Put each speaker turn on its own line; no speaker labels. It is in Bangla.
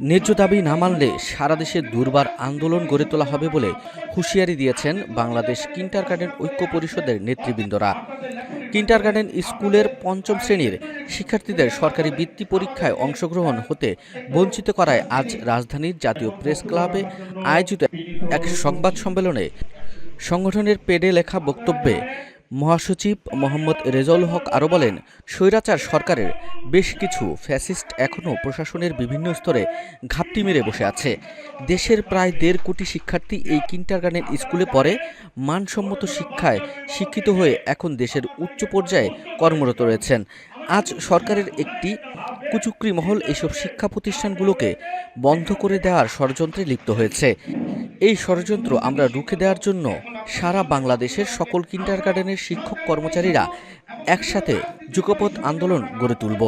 ন্যায্য দাবি না মানলে সারা দেশে দুর্বার আন্দোলন গড়ে তোলা হবে বলে হুঁশিয়ারি দিয়েছেন বাংলাদেশ কিন্টার গার্ডেন ঐক্য পরিষদের নেতৃবৃন্দরা। কিন্টার গার্ডেন স্কুলের পঞ্চম শ্রেণির শিক্ষার্থীদের সরকারি বৃত্তি পরীক্ষায় অংশগ্রহণ হতে বঞ্চিত করায় আজ রাজধানীর জাতীয় প্রেস ক্লাবে আয়োজিত এক সংবাদ সম্মেলনে সংগঠনের পেডে লেখা বক্তব্যে মহাসচিব মোহাম্মদ রেজাউল হক আরও বলেন, স্বৈরাচার সরকারের বেশ কিছু ফ্যাসিস্ট এখনও প্রশাসনের বিভিন্ন স্তরে ঘাপটি মেরে বসে আছে। দেশের প্রায় দেড় কোটি শিক্ষার্থী এই কিন্টারগার্ডেন স্কুলে পড়ে, মানসম্মত শিক্ষায় শিক্ষিত হয়ে এখন দেশের উচ্চ পর্যায়ে কর্মরত রয়েছেন। আজ সরকারের একটি কুচুকরি মহল এসব শিক্ষা প্রতিষ্ঠানগুলোকে বন্ধ করে দেওয়ার ষড়যন্ত্রে লিপ্ত হয়েছে। এই ষড়যন্ত্র আমরা রুখে দেওয়ার জন্য সারা বাংলাদেশের সকল কিন্ডারগার্ডেনের শিক্ষক কর্মচারীরা একসাথে যুগপথ আন্দোলন গড়ে তুলব।